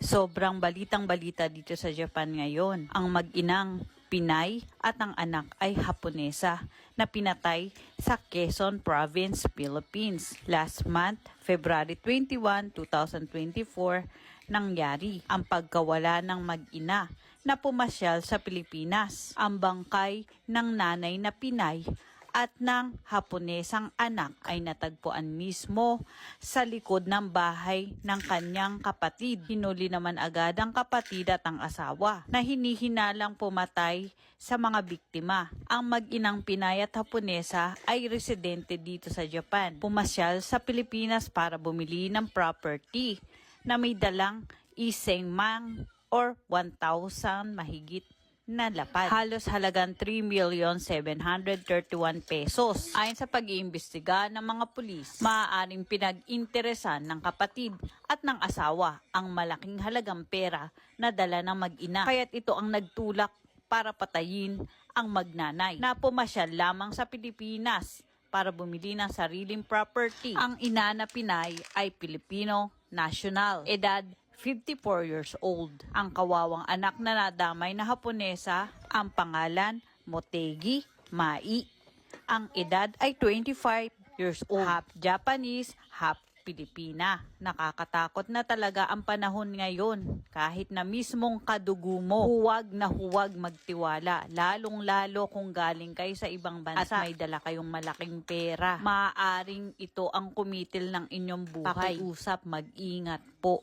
Sobrang balitang balita dito sa Japan ngayon. Ang mag-inang Pinay at ang anak ay Haponesa na pinatay sa Quezon Province, Philippines. Last month, February 21, 2024, nangyari ang pagkawala ng mag-ina na pumasyal sa Pilipinas. Ang bangkay ng nanay na Pinay at ng Haponesang anak ay natagpuan mismo sa likod ng bahay ng kanyang kapatid. Hinuli naman agad ang kapatid at ang asawa na hinihinalang pumatay sa mga biktima. Ang mag-inang Pinay at Haponesa ay residente dito sa Japan. Pumasyal sa Pilipinas para bumili ng property na may dalang iseng mang or 1,000 mahigit na lapad. Halos halagang 3,731 pesos. Ayon sa pag-iimbestiga ng mga pulis, maaaring pinag-interesan ng kapatid at ng asawa ang malaking halagang pera na dala ng mag-ina. Kaya't ito ang nagtulak para patayin ang magnanay na pumasyal lamang sa Pilipinas para bumili ng sariling property. Ang ina na Pinay ay Filipino national, edad 54 years old. Ang kawawang anak na nadamay na Haponesa, ang pangalan Motegi Mai. Ang edad ay 25 years old. Half Japanese, half Pilipina. Nakakatakot na talaga ang panahon ngayon. Kahit na mismong kadugo mo, huwag na huwag magtiwala. Lalong-lalo kung galing kayo sa ibang bansa at may dala kayong malaking pera. Maaaring ito ang kumitil ng inyong buhay. Pakiusap, mag-ingat po.